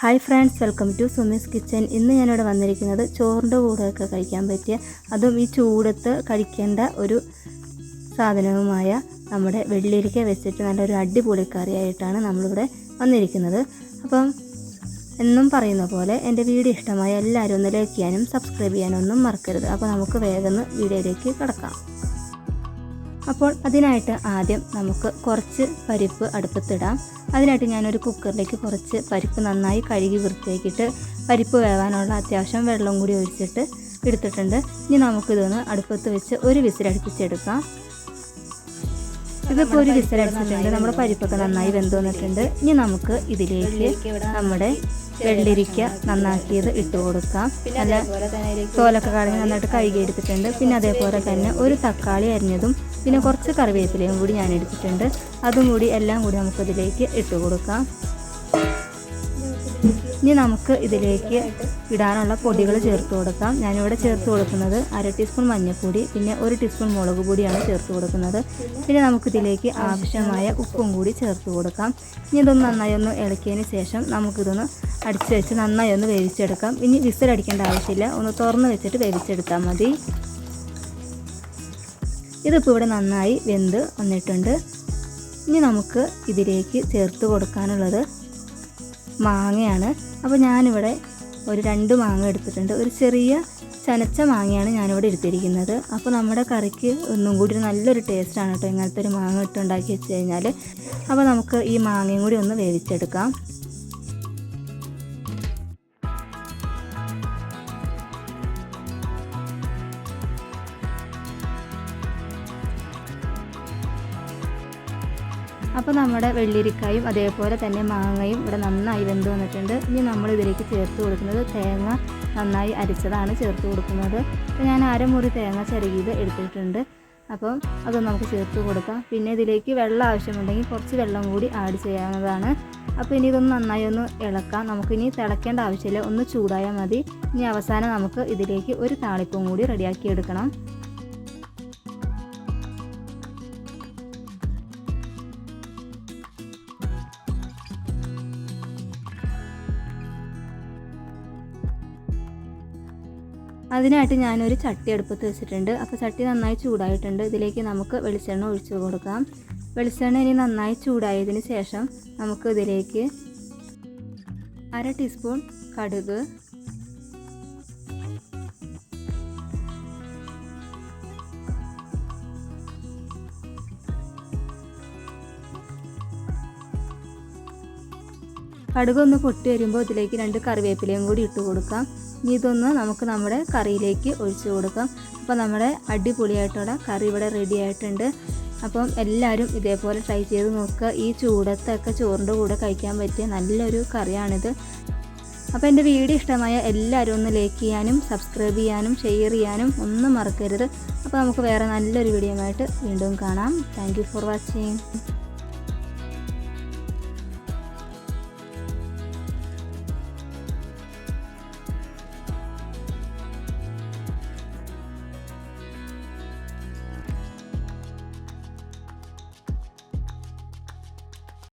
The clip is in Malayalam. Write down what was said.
Hi friends welcome to Sumi's kitchen. ഇന്ന് ഞാനിവിടെ വന്നിരിക്കുന്നത് ചോറിന്റെ കൂടെയൊക്കെ കഴിക്കാൻ പറ്റിയ അതും ഈ ചൂടത്ത് കഴിക്കേണ്ട ഒരു സാധനവുമായ നമ്മുടെ വെള്ളിരിക്ക വെച്ചിട്ട് നല്ലൊരു അടിപൊളി കറിയായിട്ടാണ് നമ്മളിവിടെ വന്നിരിക്കുന്നത്. അപ്പം എന്നും പറയുന്ന പോലെ എന്റെ വീഡിയോ ഇഷ്ടമായ എല്ലാവരും ഒന്ന് ലൈക്ക് ചെയ്യാനും സബ്സ്ക്രൈബ് ചെയ്യാനും ഒന്നും മറക്കരുത്. അപ്പോൾ നമുക്ക് വേഗം വീഡിയോയിലേക്ക് കിടക്കാം. അപ്പോൾ അതിനായിട്ട് ആദ്യം നമുക്ക് കുറച്ച് പരിപ്പ് അടുപ്പത്തിടാം. അതിനായിട്ട് ഞാനൊരു കുക്കറിലേക്ക് കുറച്ച് പരിപ്പ് നന്നായി കഴുകി വൃത്തിയാക്കിയിട്ട് പരിപ്പ് വേവാനുള്ള അത്യാവശ്യം വെള്ളം കൂടി ഒഴിച്ചിട്ട് എടുത്തിട്ടുണ്ട്. ഇനി നമുക്കിതൊന്ന് അടുപ്പത്ത് വെച്ച് ഒരു വിസിലടുപ്പിച്ചെടുക്കാം. ഇതിപ്പോൾ ഒരു വിസിലടിച്ചിട്ടുണ്ട്. നമ്മുടെ പരിപ്പൊക്കെ നന്നായി വെന്ത് വന്നിട്ടുണ്ട്. ഇനി നമുക്ക് ഇതിലേക്ക് നമ്മുടെ വെള്ളിരിക്ക നന്നാക്കിയത് ഇട്ട് കൊടുക്കാം. നല്ല തോലൊക്കെ കളഞ്ഞ് നന്നായിട്ട് കഴുകി എടുത്തിട്ടുണ്ട് പിന്നെ അതേപോലെ തന്നെ ഒരു തക്കാളി അരിഞ്ഞതും പിന്നെ കുറച്ച് കറിവേപ്പിലയും കൂടി ഞാൻ എടുത്തിട്ടുണ്ട്. അതും കൂടി എല്ലാം കൂടി നമുക്കതിലേക്ക് ഇട്ട് കൊടുക്കാം. ഇനി നമുക്ക് ഇതിലേക്ക് ഇടാനുള്ള പൊടികൾ ചേർത്ത് കൊടുക്കാം. ഞാനിവിടെ ചേർത്ത് കൊടുക്കുന്നത് അര ടീസ്പൂൺ മഞ്ഞൾപ്പൊടി പിന്നെ ഒരു ടീസ്പൂൺ മുളക് പൊടിയാണ് ചേർത്ത് കൊടുക്കുന്നത്. പിന്നെ നമുക്കിതിലേക്ക് ആവശ്യമായ ഉപ്പും കൂടി ചേർത്ത് കൊടുക്കാം. ഇനി ഇതൊന്ന് നന്നായി ഒന്ന് ഇളക്കിയതിന് ശേഷം നമുക്കിതൊന്ന് അടിച്ച് വെച്ച് നന്നായി ഒന്ന് വേവിച്ചെടുക്കാം. ഇനി വിസിലടിക്കേണ്ട ആവശ്യമില്ല. ഒന്ന് തുറന്ന് വെച്ചിട്ട് വേവിച്ചെടുത്താൽ മതി. ഇതിപ്പോൾ ഇവിടെ നന്നായി വെന്ത് വന്നിട്ടുണ്ട്. ഇനി നമുക്ക് ഇതിലേക്ക് ചേർത്ത് കൊടുക്കാനുള്ളത് മാങ്ങയാണ്. അപ്പോൾ ഞാനിവിടെ ഒരു രണ്ട് മാങ്ങ എടുത്തിട്ടുണ്ട്. ഒരു ചെറിയ ചനച്ച മാങ്ങയാണ് ഞാനിവിടെ എടുത്തിരിക്കുന്നത്. അപ്പോൾ നമ്മുടെ കറിക്ക് ഒന്നും കൂടി ഒരു നല്ലൊരു ടേസ്റ്റാണ് കേട്ടോ ഇങ്ങനത്തെ ഒരു മാങ്ങ ഇട്ടുണ്ടാക്കി വെച്ച് കഴിഞ്ഞാൽ അപ്പോൾ നമുക്ക് ഈ മാങ്ങയും കൂടി ഒന്ന് വേവിച്ചെടുക്കാം. അപ്പോൾ നമ്മുടെ വെള്ളിരിക്കായും അതേപോലെ തന്നെ മാങ്ങയും ഇവിടെ നന്നായി വെന്ത് വന്നിട്ടുണ്ട്. ഇനി നമ്മൾ ഇതിലേക്ക് ചേർത്ത് കൊടുക്കുന്നത് തേങ്ങ നന്നായി അരിച്ചതാണ് ചേർത്ത് കൊടുക്കുന്നത്. അപ്പോൾ ഞാൻ അരമുറി തേങ്ങ ചിരകിയത് എടുത്തിട്ടുണ്ട്. അപ്പം അത് നമുക്ക് ചേർത്ത് കൊടുക്കാം. പിന്നെ ഇതിലേക്ക് വെള്ളം ആവശ്യമുണ്ടെങ്കിൽ കുറച്ച് വെള്ളം കൂടി ആഡ് ചെയ്യാവുന്നതാണ്. അപ്പോൾ ഇനി ഇതൊന്ന് നന്നായി ഒന്ന് ഇളക്കാം. നമുക്കിനി തിളക്കേണ്ട ആവശ്യമില്ല. ഒന്ന് ചൂടായാൽ മതി. ഇനി അവസാനം നമുക്ക് ഇതിലേക്ക് ഒരു താളിപ്പും കൂടി റെഡിയാക്കി എടുക്കണം. അതിനായിട്ട് ഞാനൊരു ചട്ടി അടുപ്പത്ത് വെച്ചിട്ടുണ്ട്. അപ്പോൾ ചട്ടി നന്നായി ചൂടായിട്ടുണ്ട്. ഇതിലേക്ക് നമുക്ക് വെളിച്ചെണ്ണ ഒഴിച്ചു കൊടുക്കാം. വെളിച്ചെണ്ണ ഇനി നന്നായി ചൂടായതിന് ശേഷം നമുക്ക് ഇതിലേക്ക് അര ടീസ്പൂൺ കടുക് കടുക് ഒന്ന് പൊട്ടി വരുമ്പോൾ ഇതിലേക്ക് രണ്ട് കറിവേപ്പിലയും കൂടി ഇട്ട് കൊടുക്കാം. ഇനി ഇതൊന്ന് നമുക്ക് നമ്മുടെ കറിയിലേക്ക് ഒഴിച്ചു കൊടുക്കാം. അപ്പോൾ നമ്മുടെ അടിപൊളിയായിട്ടുള്ള കറി ഇവിടെ റെഡി ആയിട്ടുണ്ട്. അപ്പം എല്ലാവരും ഇതേപോലെ ട്രൈ ചെയ്ത് നോക്കുക. ഈ ചൂടത്തൊക്കെ ചോറിന്റെ കൂടെ കഴിക്കാൻ പറ്റിയ നല്ലൊരു കറിയാണിത്. അപ്പോൾ എന്റെ വീഡിയോ ഇഷ്ടമായ എല്ലാവരും ഒന്ന് ലൈക്ക് ചെയ്യാനും സബ്സ്ക്രൈബ് ചെയ്യാനും ഷെയർ ചെയ്യാനും ഒന്നും മറക്കരുത്. അപ്പോൾ നമുക്ക് വേറെ നല്ലൊരു വീഡിയോ ആയിട്ട് വീണ്ടും കാണാം. Thank for watching